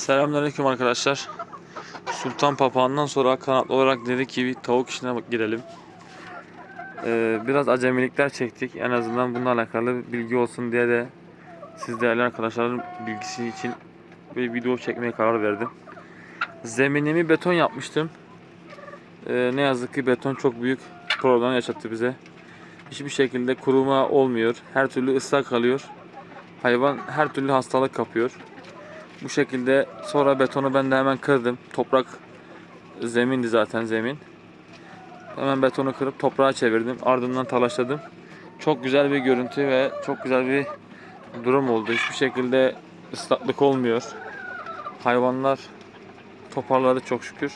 Selamünaleyküm arkadaşlar. Sultan Papağan'dan sonra kanatlı olarak dedik ki bir tavuk işine girelim. Ee, biraz acemilikler çektik. En azından bununla alakalı bilgi olsun diye de siz değerli arkadaşların bilgisi için bir video çekmeye karar verdim. Zeminimi beton yapmıştım. Ee, ne yazık ki beton çok büyük problem yaşattı bize. Hiçbir şekilde kuruma olmuyor. Her türlü ıslak kalıyor. Hayvan her türlü hastalık kapıyor. Bu şekilde sonra betonu ben de hemen kırdım. Toprak zemindi zaten zemin. Hemen betonu kırıp toprağa çevirdim. Ardından talaşladım. Çok güzel bir görüntü ve çok güzel bir durum oldu. Hiçbir şekilde ıslaklık olmuyor. Hayvanlar toparladı çok şükür.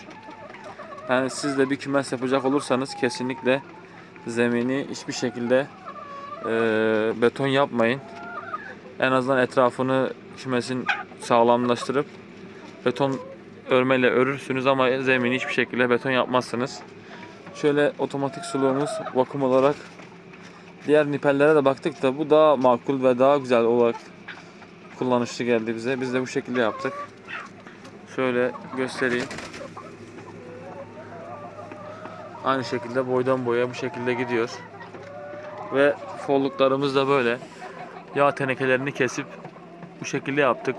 Yani siz de bir kümes yapacak olursanız kesinlikle zemini hiçbir şekilde eee, beton yapmayın. En azından etrafını kümesin sağlamlaştırıp beton örmeyle örürsünüz ama zemini hiçbir şekilde beton yapmazsınız. Şöyle otomatik suluğumuz vakum olarak diğer nipellere de baktık da bu daha makul ve daha güzel olarak kullanışlı geldi bize. Biz de bu şekilde yaptık. Şöyle göstereyim. Aynı şekilde boydan boya bu şekilde gidiyor. Ve folluklarımız da böyle. Yağ tenekelerini kesip bu şekilde yaptık.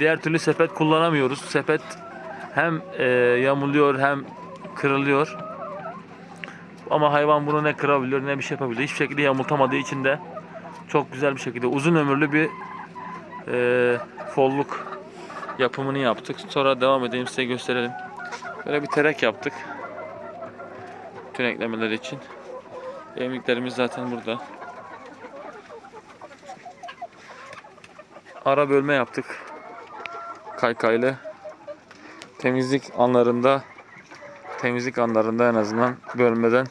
Diğer türlü sepet kullanamıyoruz. Sepet hem e, yamuluyor hem kırılıyor. Ama hayvan bunu ne kırabiliyor ne bir şey yapabiliyor. Hiçbir şekilde yamultamadığı için de çok güzel bir şekilde uzun ömürlü bir e, folluk yapımını yaptık. Sonra devam edeyim size gösterelim. Böyle bir terek yaptık. Tüm eklemeleri için. Yemliklerimiz zaten burada. ara bölme yaptık. Kaykaylı. Temizlik anlarında temizlik anlarında en azından bölmeden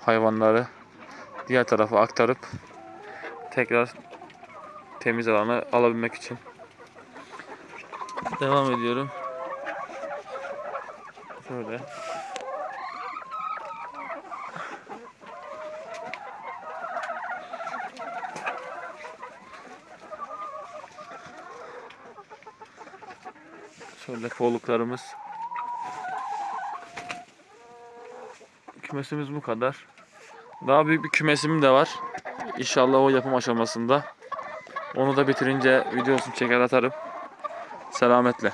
hayvanları diğer tarafa aktarıp tekrar temiz alana alabilmek için. Devam ediyorum. Şöyle. Şöyle folluklarımız. Kümesimiz bu kadar. Daha büyük bir kümesim de var. İnşallah o yapım aşamasında. Onu da bitirince videosunu çeker atarım. Selametle.